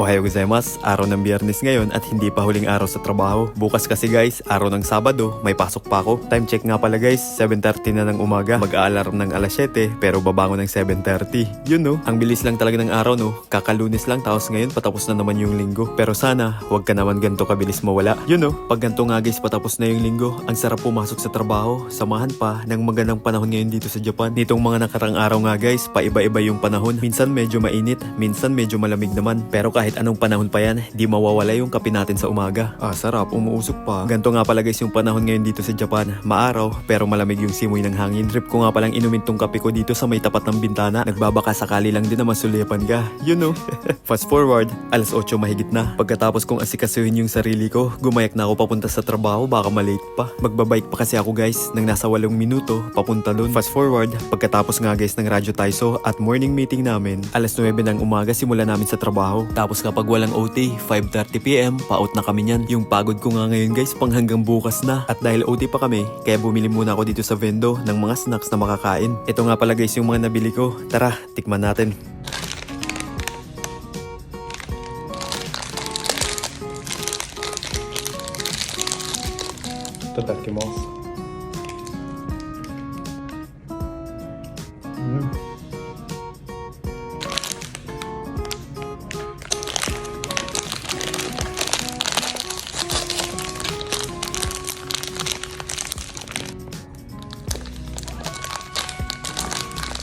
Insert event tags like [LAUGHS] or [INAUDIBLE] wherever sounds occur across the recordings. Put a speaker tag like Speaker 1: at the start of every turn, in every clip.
Speaker 1: Ohayo gozaimasu, araw ng biyernes ngayon at hindi pa huling araw sa trabaho. Bukas kasi guys, araw ng Sabado, may pasok pa ako. Time check nga pala guys, 7.30 na ng umaga. Mag-aalarm ng alas 7 pero babangon ng 7.30. Yun no, ang bilis lang talaga ng araw no. Kakalunis lang tapos ngayon patapos na naman yung linggo. Pero sana, huwag ka naman ganito kabilis mawala. Yun no, pag ganito nga guys patapos na yung linggo, ang sarap pumasok sa trabaho. Samahan pa ng magandang panahon ngayon dito sa Japan. Nitong mga nakarang araw nga guys, paiba-iba yung panahon. Minsan medyo mainit, minsan medyo malamig naman. Pero kahit anong panahon pa yan, di mawawala yung kape natin sa umaga. Ah, sarap, umuusok pa. Ganto nga pala guys yung panahon ngayon dito sa Japan. Maaraw, pero malamig yung simoy ng hangin. Trip ko nga palang inumin tong kape ko dito sa may tapat ng bintana. Nagbabaka sakali lang din na masulipan ka. You know. [LAUGHS] Fast forward, alas 8 mahigit na. Pagkatapos kong asikasuhin yung sarili ko, gumayak na ako papunta sa trabaho, baka malate pa. Magbabike pa kasi ako guys, nang nasa 8 minuto, papunta dun. Fast forward, pagkatapos nga guys ng Radyo Taiso at morning meeting namin, alas 9 ng umaga simula namin sa trabaho. Tapos kapag walang OT, 5.30pm, pa-out na kami niyan. Yung pagod ko nga ngayon guys, pang hanggang bukas na. At dahil OT pa kami, kaya bumili muna ako dito sa vendo ng mga snacks na makakain. Ito nga pala guys yung mga nabili ko. Tara, tikman natin. Tadakimasu. Mm.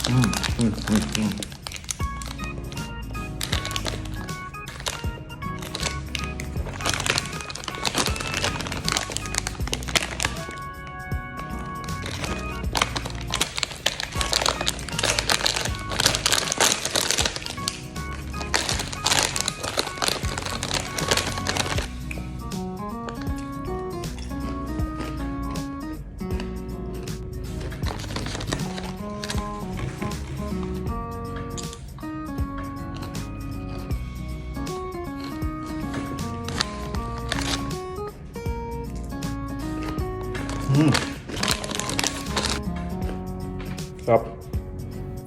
Speaker 1: Mm, mm, mm, mm.
Speaker 2: Sarap.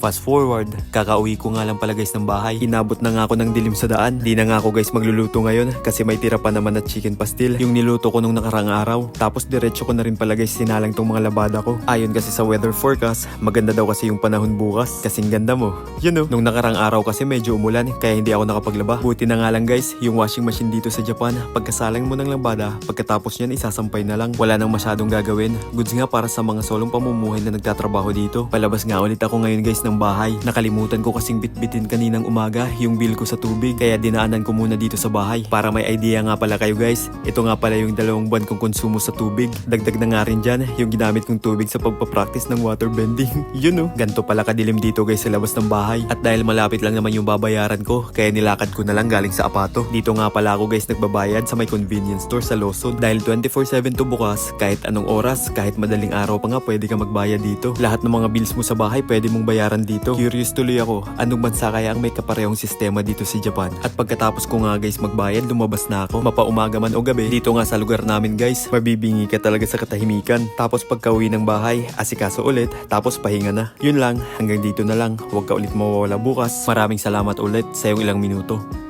Speaker 1: Fast forward, kakauwi ko nga lang pala guys ng bahay. Inabot na nga ako ng dilim sa daan. Di na nga ako guys magluluto ngayon kasi may tira pa naman na chicken pastil. Yung niluto ko nung nakarang araw. Tapos diretso ko na rin pala guys sinalang tong mga labada ko. Ayon kasi sa weather forecast, maganda daw kasi yung panahon bukas. Kasing ganda mo. You know, nung nakarang araw kasi medyo umulan kaya hindi ako nakapaglaba. Buti na nga lang guys, yung washing machine dito sa Japan, pagkasalang mo ng labada, pagkatapos niyan isasampay na lang. Wala nang masyadong gagawin. Goods nga para sa mga solong pamumuhay na nagtatrabaho dito. Palabas nga ulit ako ngayon guys ng bahay. Nakalimutan ko kasing bitbitin kaninang umaga yung bill ko sa tubig. Kaya dinaanan ko muna dito sa bahay. Para may idea nga pala kayo guys. Ito nga pala yung dalawang buwan kong konsumo sa tubig. Dagdag na nga rin dyan yung ginamit kong tubig sa pagpapractice ng waterbending. [LAUGHS] Yun know. Ganto pala kadilim dito guys sa labas ng bahay. At dahil malapit lang naman yung babayaran ko, kaya nilakad ko na lang galing sa apato. Dito nga pala ako guys nagbabayad sa may convenience store sa Lawson. Dahil 24-7 to bukas, kahit anong oras, kahit madaling araw pa nga pwede ka magbayad dito. Lahat ng mga bills mo sa bahay pwede mong bayaran dito. Curious tuloy ako, anong bansa kaya ang may kaparehong sistema dito sa Japan? At pagkatapos ko nga guys magbayad, lumabas na ako. Mapaumaga man o gabi, dito nga sa lugar namin guys, mabibingi ka talaga sa katahimikan. Tapos pagka-uwi ng bahay, asikaso ulit, tapos pahinga na. Yun lang, hanggang dito na lang. Huwag ka ulit mawawala bukas. Maraming salamat ulit sa iyong ilang minuto.